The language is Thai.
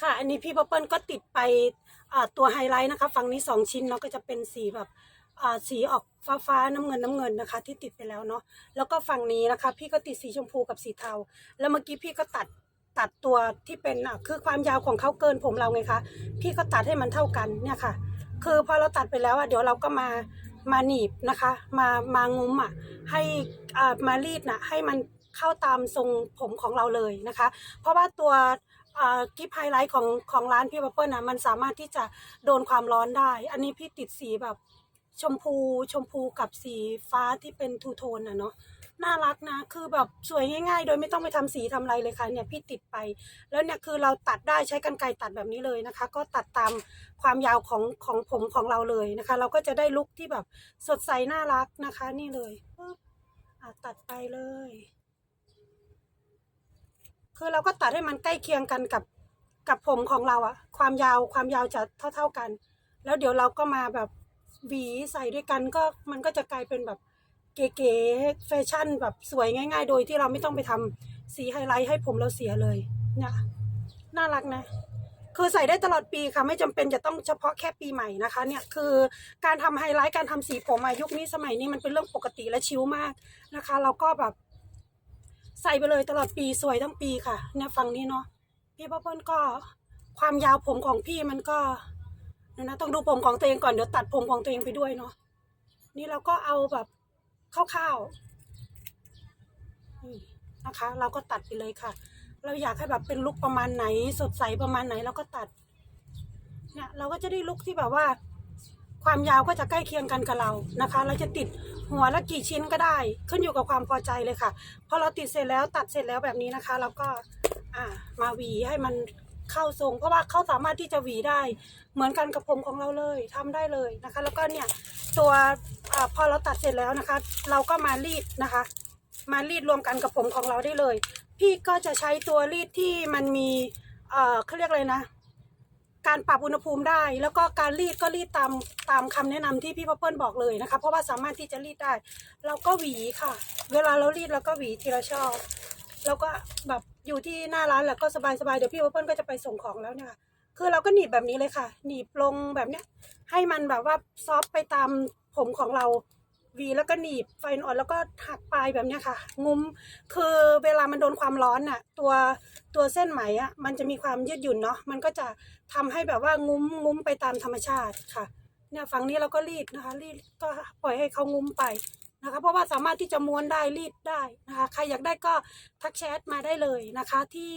ค่ะ อันนี้พี่ป๊อปเปิลก็ติดไปตัวไฮไลท์นะคะฝั่งนี้สองชิ้นเนาะก็จะเป็นสีแบบสีออกฟ้าฟ้าๆน้ำเงินน้ำเงินนะคะ ที่ติดไปแล้วเนาะแล้วก็ฝั่งนี้นะคะ พี่ก็ติดสีชมพูกับสีเทา แล้วเมื่อกี้พี่ก็ตัดตัดตัวที่เป็นอะคือความยาวของเขาเกินผมเราไงคะพี่ก็ตัดให้มันเท่ากันเนี่ยค่ะ คือพอเราตัดไปแล้วอะเดี๋ยวเราก็มามาหนีบนะคะ มามางุ้มอะให้อ่ามารีดน่ะให้มัน เข้าตามทรงผมของเราเลยนะคะ เพราะว่าตัวกิฟไฮไลท์ของของร้านพี่บับเปิ้ลนะมันสามารถที่จะโดนความร้อนได้ อันนี้พี่ติดสีแบบชมพูชมพูกับสีฟ้าที่เป็นทูโทนอะเนาะน่ารักนะ คือแบบสวยง่ายๆ โดยไม่ต้องไปทำสีทำอะไรเลยค่ะเนี่ยพี่ติดไป แล้วเนี่ยคือเราตัดได้ใช้กรรไกรตัดแบบนี้เลยนะคะ ก็ตัดตามความยาวของของผมของเราเลยนะคะ เราก็จะได้ลุคที่แบบสดใสน่ารักนะคะ นี่เลยปึ๊บอะตัดไปเลย คือเราก็ตัดให้มันใกล้เคียงกันกับกับผมของเราอะความยาวความยาวจะเท่าเท่าๆกัน แล้วเดี๋ยวเราก็มาแบบหวีใส่ด้วยกันก็มันก็จะกลายเป็นแบบเก๋ๆแฟชั่นแบบสวยง่าย ๆ โดยที่เราไม่ต้องไปทำสีไฮไลท์ให้ผมเราเสียเลยเนี่ยน่ารักนะ คือใส่ได้ตลอดปีค่ะ ไม่จำเป็นจะต้องเฉพาะแค่ปีใหม่นะคะ เนี่ยคือการทำไฮไลท์การทำสีผมอะยุคนี้สมัยนี้มันเป็นเรื่องปกติและชิลมากนะคะ เราก็แบบ ใส่ไปเลยตลอดปีสวยทั้งปีค่ะ เนี่ยฝั่งนี้เนาะพี่พ่อเปิ้ลก็ความยาวผมของพี่มันก็นะต้องดูผมของตัวเองก่อนเดี๋ยวตัดผมของตัวเองไปด้วยเนาะนี่เราก็เอาแบบคร่าวๆนี่นะคะ เราก็ตัดไปเลยค่ะ เราอยากให้แบบเป็นลุคประมาณไหน สดใสประมาณไหนเราก็ตัดเนี่ยเราก็จะได้ลุคที่แบบว่า ความยาวก็จะใกล้เคียงกันกับเรานะคะ เราจะติด หัวละกี่ชิ้นก็ได้ ขึ้นอยู่กับความพอใจเลยค่ะพอเราติดเสร็จแล้วตัดเสร็จแล้วแบบนี้นะคะเราก็อ่ามาหวีให้มันเข้าทรง เพราะว่าเขาสามารถที่จะหวีได้ เหมือนกันกับผมของเราเลยทำได้เลยนะคะ แล้วก็เนี่ยตัวอพอเราตัดเสร็จแล้วนะคะ เราก็มารีดนะคะ มารีดรวมกันกับผมของเราได้เลย พี่ก็จะใช้ตัวรีดที่มันมีเอ่อเขาเรียกอะไรนะ การปรับอุณหภูมิได้ แล้วก็การรีดก็รีดตามตามคำแนะนำที่พี่พ่อเปิ้ลบอกเลยนะคะ เพราะว่าสามารถที่จะรีดได้ เราก็หวีค่ะ เวลาเรารีดเราก็หวีทีละช่อแล้วก็แบบอยู่ที่หน้าร้านแล้วก็สบายๆเดี๋ยวพี่พ่อเปิ้ลก็จะไปส่งของแล้วเนี่ยค่ะคือเราก็หนีบแบบนี้เลยค่ะ หนีบลงแบบเนี้ยให้มันแบบว่าซอฟต์ไปตามผมของเรา วีแล้วก็หนีบไฟอ่อนแล้วก็หักปลายแบบนี้ค่ะ งุ้มคือเวลามันโดนความร้อนน่ะ ตัวตัวเส้นไหมอะมันจะมีความยืดหยุ่นเนาะมันก็จะทำให้แบบว่างุ้มงุ้มไปตามธรรมชาติค่ะ เนี่ยฝั่งนี้เราก็รีดนะคะรีดก็ปล่อยให้เขางุ้มไปนะคะ เพราะว่าสามารถที่จะม้วนได้รีดได้นะคะ ใครอยากได้ก็ทักแชทมาได้เลยนะคะที่